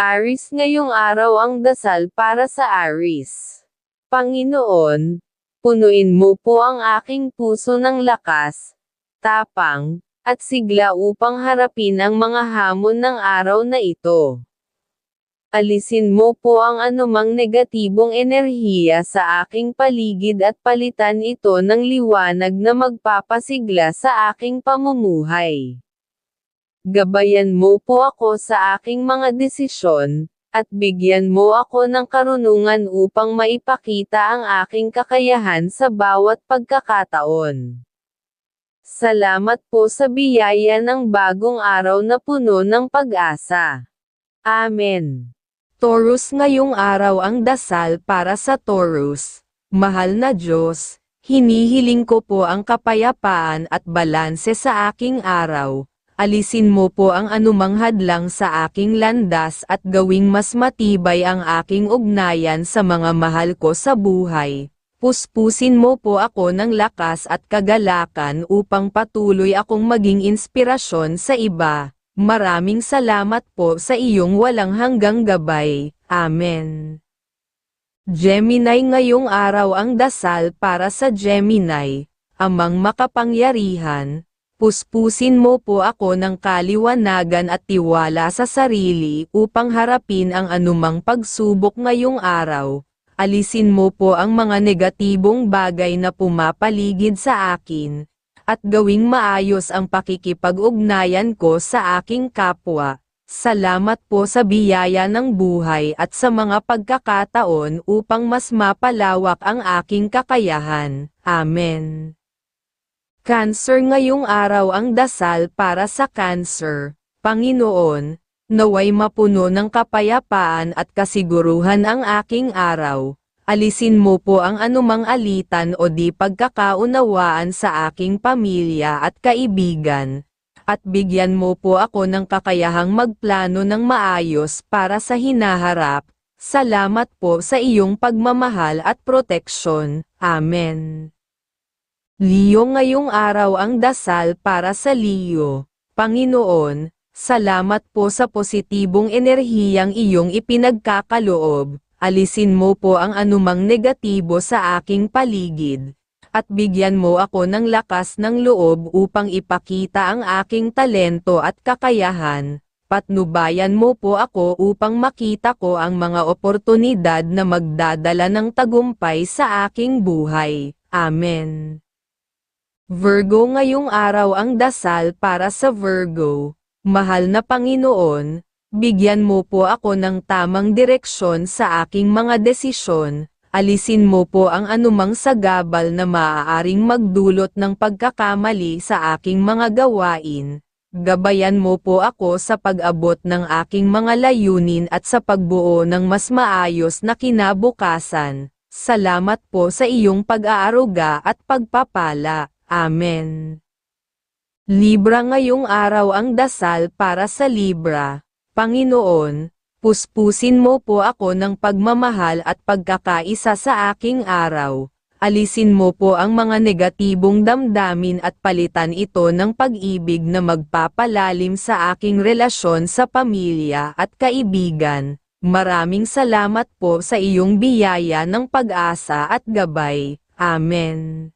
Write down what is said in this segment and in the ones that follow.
Aris ngayong araw ang dasal para sa Aris. Panginoon, punuin mo po ang aking puso ng lakas, tapang, at sigla upang harapin ang mga hamon ng araw na ito. Alisin mo po ang anumang negatibong enerhiya sa aking paligid at palitan ito ng liwanag na magpapasigla sa aking pamumuhay. Gabayan mo po ako sa aking mga desisyon, at bigyan mo ako ng karunungan upang maipakita ang aking kakayahan sa bawat pagkakataon. Salamat po sa biyaya ng bagong araw na puno ng pag-asa. Amen. Taurus ngayong araw ang dasal para sa Taurus. Mahal na Diyos, hinihiling ko po ang kapayapaan at balanse sa aking araw. Alisin mo po ang anumang hadlang sa aking landas at gawing mas matibay ang aking ugnayan sa mga mahal ko sa buhay. Puspusin mo po ako ng lakas at kagalakan upang patuloy akong maging inspirasyon sa iba. Maraming salamat po sa iyong walang hanggang gabay. Amen. Gemini ngayong araw ang dasal para sa Gemini, amang makapangyarihan, puspusin mo po ako ng kaliwanagan at tiwala sa sarili upang harapin ang anumang pagsubok ngayong araw. Alisin mo po ang mga negatibong bagay na pumapaligid sa akin, at gawing maayos ang pakikipag-ugnayan ko sa aking kapwa. Salamat po sa biyaya ng buhay at sa mga pagkakataon upang mas mapalawak ang aking kakayahan. Amen. Cancer ngayong araw ang dasal para sa Cancer. Panginoon, naway mapuno ng kapayapaan at kasiguruhan ang aking araw alisin mo po ang anumang alitan o di pagkakaunawaan sa aking pamilya at kaibigan, at bigyan mo po ako ng kakayahang magplano ng maayos para sa hinaharap. Salamat po sa iyong pagmamahal at proteksyon. Amen. Leo ngayong araw ang dasal para sa Leo. Panginoon, salamat po sa positibong enerhiyang iyong ipinagkakaloob alisin mo po ang anumang negatibo sa aking paligid, at bigyan mo ako ng lakas ng loob upang ipakita ang aking talento at kakayahan. Patnubayan mo po ako upang makita ko ang mga oportunidad na magdadala ng tagumpay sa aking buhay. Amen. Virgo ngayong araw ang dasal para sa Virgo. Mahal na Panginoon, Bigyan mo po ako ng tamang direksyon sa aking mga desisyon, alisin mo po ang anumang sagabal na maaaring magdulot ng pagkakamali sa aking mga gawain. Gabayan mo po ako sa pag-abot ng aking mga layunin at sa pagbuo ng mas maayos na kinabukasan. Salamat po sa iyong pag-aaruga at pagpapala. Amen. Libra ngayong araw ang dasal para sa Libra. Panginoon, puspusin mo po ako ng pagmamahal at pagkakaisa sa aking araw. Alisin mo po ang mga negatibong damdamin at palitan ito ng pag-ibig na magpapalalim sa aking relasyon sa pamilya at kaibigan. Maraming salamat po sa iyong biyaya ng pag-asa at gabay. Amen.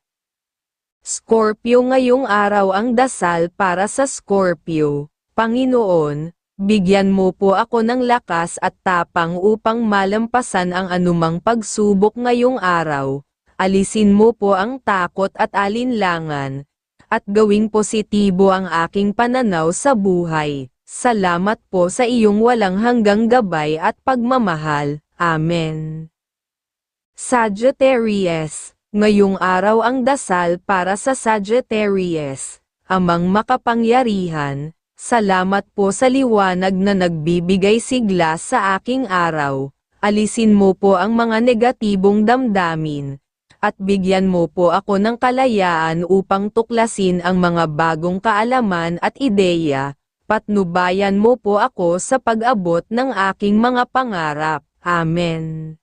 Scorpio ngayong araw ang dasal para sa Scorpio. Panginoon, Bigyan mo po ako ng lakas at tapang upang malampasan ang anumang pagsubok ngayong araw. Alisin mo po ang takot at alinlangan, at gawing positibo ang aking pananaw sa buhay. Salamat po sa iyong walang hanggang gabay at pagmamahal. Amen. Sagittarius, ngayong araw ang dasal para sa Sagittarius, amang makapangyarihan, Salamat po sa liwanag na nagbibigay sigla sa aking araw. Alisin mo po ang mga negatibong damdamin. At bigyan mo po ako ng kalayaan upang tuklasin ang mga bagong kaalaman at ideya. Patnubayan mo po ako sa pag-abot ng aking mga pangarap. Amen.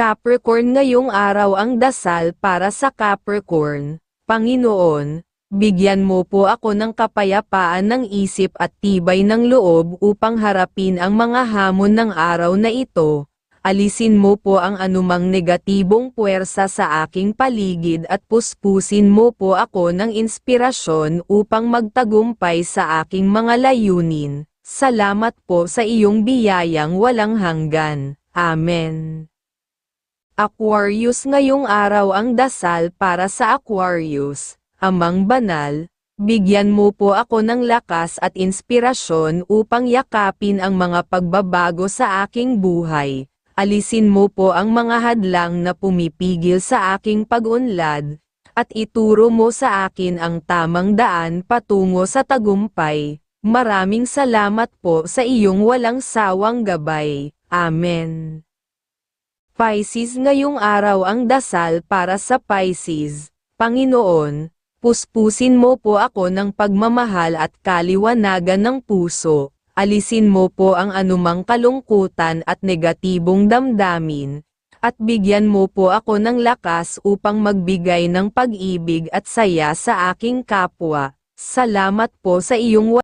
Capricorn ngayong araw ang dasal para sa Capricorn. Panginoon, Bigyan mo po ako ng kapayapaan ng isip at tibay ng loob upang harapin ang mga hamon ng araw na ito. Alisin mo po ang anumang negatibong puwersa sa aking paligid at puspusin mo po ako ng inspirasyon upang magtagumpay sa aking mga layunin. Salamat po sa iyong biyayang walang hanggan. Amen. Aquarius ngayong araw ang dasal para sa Aquarius. Amang banal, bigyan mo po ako ng lakas at inspirasyon upang yakapin ang mga pagbabago sa aking buhay. Alisin mo po ang mga hadlang na pumipigil sa aking pag-unlad, at ituro mo sa akin ang tamang daan patungo sa tagumpay. Maraming salamat po sa iyong walang sawang gabay. Amen. Pisces ngayong araw ang dasal para sa Pisces. Panginoon, puspusin mo po ako ng pagmamahal at kaliwanagan ng puso. Alisin mo po ang anumang kalungkutan at negatibong damdamin. At bigyan mo po ako ng lakas upang magbigay ng pag-ibig at saya sa aking kapwa. Salamat po sa iyong